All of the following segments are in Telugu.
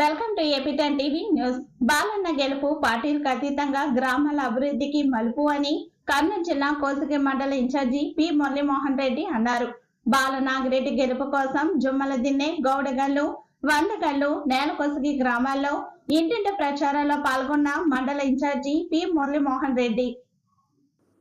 Welcome to AP ten TV news. Balanna గెలుపు పార్టీలకు అతీతంగా గ్రామాల అభివృద్ధికి మలుపు అని కర్నూలు జిల్లా కోసుకి మండల ఇన్ఛార్జి పి మురళీమోహన్ రెడ్డి అన్నారు. బాలనాగిరెడ్డి గెలుపు కోసం జుమ్మల దిన్నే గౌడగల్లు వందగల్లు నేలకొసగి గ్రామాల్లో ఇంటింటి ప్రచారంలో పాల్గొన్న మండల incharge P Muralimohan Reddy.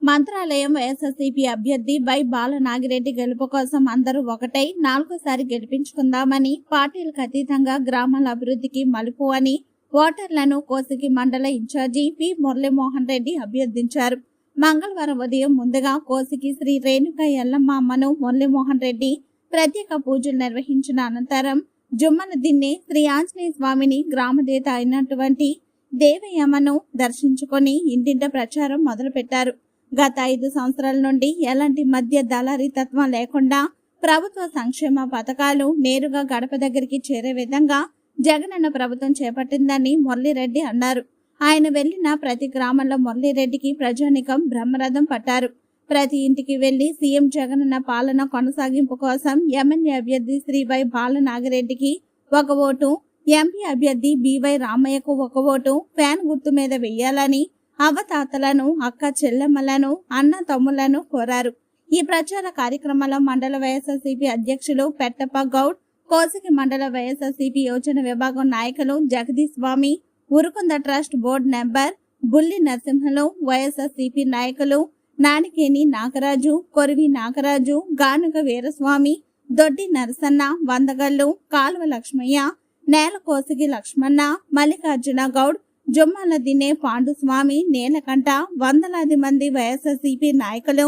Mantralayam YSRCP అభ్యర్థి వై బాలనాగిరెడ్డి గెలుపు కోసం అందరూ ఒకటై నాలుగోసారి గెలిపించుకుందామని పార్టీలకు అతీతంగా గ్రామాల అభివృద్ధికి మలుపు అని ఓటర్లను కోసిగి మండల ఇన్ఛార్జి పి మురళీమోహన్ రెడ్డి అభ్యర్థించారు. మంగళవారం ఉదయం ముందుగా కోసికి శ్రీ రేణుక ఎల్లమ్మ అమ్మను మురళీమోహన్ రెడ్డి ప్రత్యేక పూజలు నిర్వహించిన అనంతరం జుమ్మన దిన్నే శ్రీ ఆంజనేయ స్వామిని గ్రామదేత అయినటువంటి దేవయ్యమ్మను దర్శించుకొని ఇంటింట ప్రచారం మొదలుపెట్టారు. గత ఐదు సంవత్సరాల నుండి ఎలాంటి మధ్య దళారీ తత్వం లేకుండా ప్రభుత్వ సంక్షేమ పథకాలు నేరుగా గడప దగ్గరికి చేరే విధంగా జగనన్న ప్రభుత్వం చేపట్టిందని మురళీరెడ్డి అన్నారు. ఆయన వెళ్ళిన ప్రతి గ్రామంలో మురళీరెడ్డికి ప్రజానికం బ్రహ్మరథం పట్టారు. ప్రతి ఇంటికి వెళ్ళి సీఎం జగనన్న పాలన కొనసాగింపు కోసం ఎమ్మెల్యే అభ్యర్థి శ్రీ వై బాలనాగిరెడ్డికి ఒక ఓటు ఎంపీ అభ్యర్థి బివై రామయ్యకు ఒక ఓటు ఫ్యాన్ గుర్తు మీద వెయ్యాలని అవతాతలను అక్క చెల్లెమ్మలను అన్న తమ్ములను కోరారు. ఈ ప్రచార కార్యక్రమంలో మండల వైఎస్ఆర్సీపీ అధ్యక్షులు పెట్టప్ప గౌడ్ కోసికి మండల వైఎస్ఆర్సీపీ యోజన విభాగం నాయకులు Jagadish Swami Urukunda trust board member Bulli Narasimhalu YSRCP నాయకులు నానికేని నాగరాజు కొరివి నాగరాజు గానుగ వీరస్వామి దొడ్డి నరసన్న వందగల్లు కాలువ లక్ష్మయ్య నేల కోసిగి లక్ష్మణ మల్లికార్జున గౌడ్ జొమ్మాల దినే పాండుస్వామి నేలకంట వందలాది మంది వైఎస్ఆర్సీపీ నాయకులు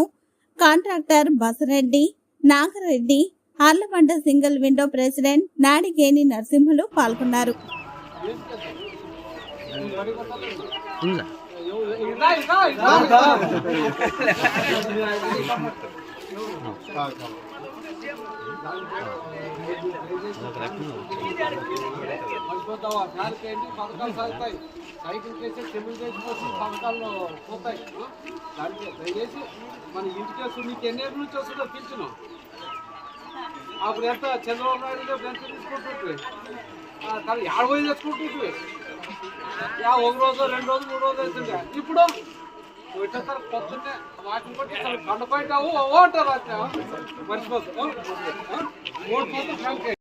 contractor Basareddy Nagareddy Arlabanda single window president Nadigeni Narasimhulu పాల్గొన్నారు. మర్చిపోతావా సార్కి ఏంటి పథకాలు సాగుతాయి సైకిల్ చేసి చెల్లు చేసి వచ్చి పథకాలు పోతాయి దానికి దయచేసి మన ఇంటికి వస్తుంది నీకు ఎన్ని ఏళ్ళ నుంచి వస్తుందో పిలుచును అప్పుడు ఎంత చంద్రబాబు నాయుడు పెన్షన్ తీసుకుంటుంటే కానీ ఏడు పోయి యా ఒక రోజు రెండు రోజులు మూడు రోజులు అవుతుండే ఇప్పుడు నువ్వు ఇట్లా సార్ పొద్దున్నే వాటిని కొట్టి అసలు కండపైటావు అంటారు మర్చిపోతావు ఓడిపోతావు